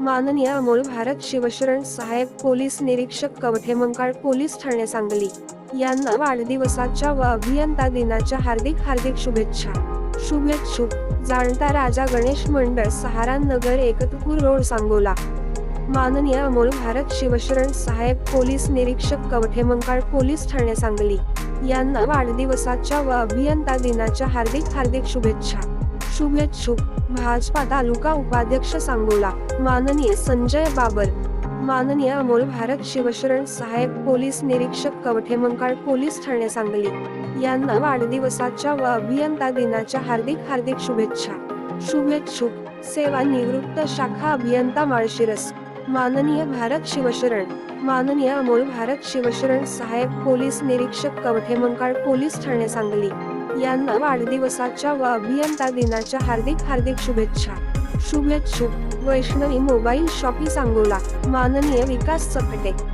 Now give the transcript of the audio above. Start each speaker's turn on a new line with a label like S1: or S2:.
S1: माननीय अमोल भारत शिवशरण सहाय्यक पोलीस निरीक्षक कवठे मंकाळ पोलीस ठाणे सांगली. यांना वाढदिवसाच्या व अभियंता दिनाच्या हार्दिक हार्दिक शुभेच्छा. शुभेच्छुक. जाणता राजा गणेश मंडळ सहारा नगर एकतपूर रोड सांगोला. माननीय अमोल भारत शिवशरण सहाय्यक पोलीस निरीक्षक कवठे मंकाळ पोलीस ठाणे सांगली. यांना वाढदिवसाच्या व अभियंता दिनाच्या हार्दिक हार्दिक शुभेच्छा. शुभेच्छुक. भाजपा तालुका उपाध्यक्ष सांगोला. माननीय संजय बाबर. माननीय अमोल भारत शिवशरण सहायक पोलीस निरीक्षक कवठे मंकाळ पोलीस ठाणे सांगली. यांना वाढदिवसाच्या व अभियंता दिनाच्या हार्दिक हार्दिक शुभेच्छा. शुभेच्छुक. सेवा निवृत्त शाखा अभियंता माळशिरस. माननीय भारत शिवशरण. माननीय अमोल भारत शिवशरण सहायक पोलीस निरीक्षक कवठे मंकाळ पोलीस ठाणे सांगली. यांना वाढदिवसाच्या व अभियंता दिनाच्या हार्दिक हार्दिक शुभेच्छा. शुभेच्छुक वैष्णवी मोबाईल शॉपी सांगोला. माननीय विकास चपटे.